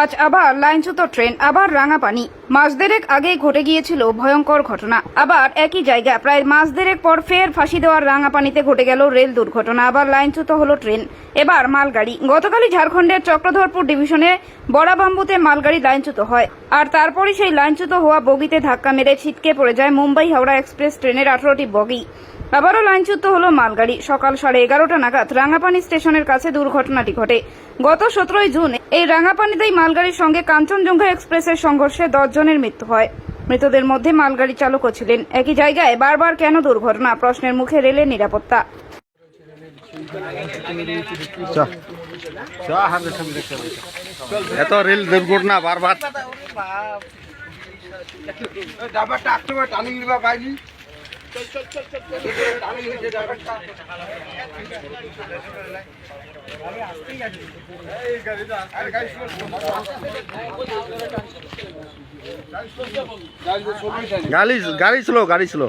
আজ আবার লাইনচ্যুত ট্রেন, আবার রাঙাপানি। মাস দেড়েক আগেই ঘটে গিয়েছিল ভয়ঙ্কর ঘটনা। আবার একই জায়গা প্রায় মাস দেড়েক পর ফের ফাঁসি দেওয়ার রাঙাপানিতে ঘটে গেল রেল দুর্ঘটনা। আবার লাইনচ্যুত হলো ট্রেন। এবার মালগাড়ি। গতকালই ঝাড়খণ্ডের চক্রধরপুর ডিভিশনে বড়াবাম্বুতে মালগাড়ি লাইনচ্যুত হয়। আর তারপরই সেই লাইনচ্যুত হওয়া বগিতে ধাক্কা মেরে ছিটকে পড়ে যায় মুম্বাই হাওড়া এক্সপ্রেস ট্রেনের আঠারোটি বগি। আবারও লাইনচ্যুত হলো মালগাড়ি। সকাল সাড়ে এগারোটা নাগাদ রাঙাপানি স্টেশনের কাছে দুর্ঘটনাটি ঘটে। গত সতেরোই জুন এই রাঙাপানিতেই মালগাড়ির সঙ্গে কাঞ্চনজঙ্ঘা এক্সপ্রেসের সংঘর্ষে দশ জনের মৃত্যু হয়। মৃতদের মধ্যে মালগাড়ি চালকও ছিলেন। একই জায়গায় বারবার কেন দুর্ঘটনা? প্রশ্নের মুখে রেলের নিরাপত্তা। এত রেল দুর্ঘটনা বারবার। গাড়ি গাড়ি ছিল গাড়ি ছিল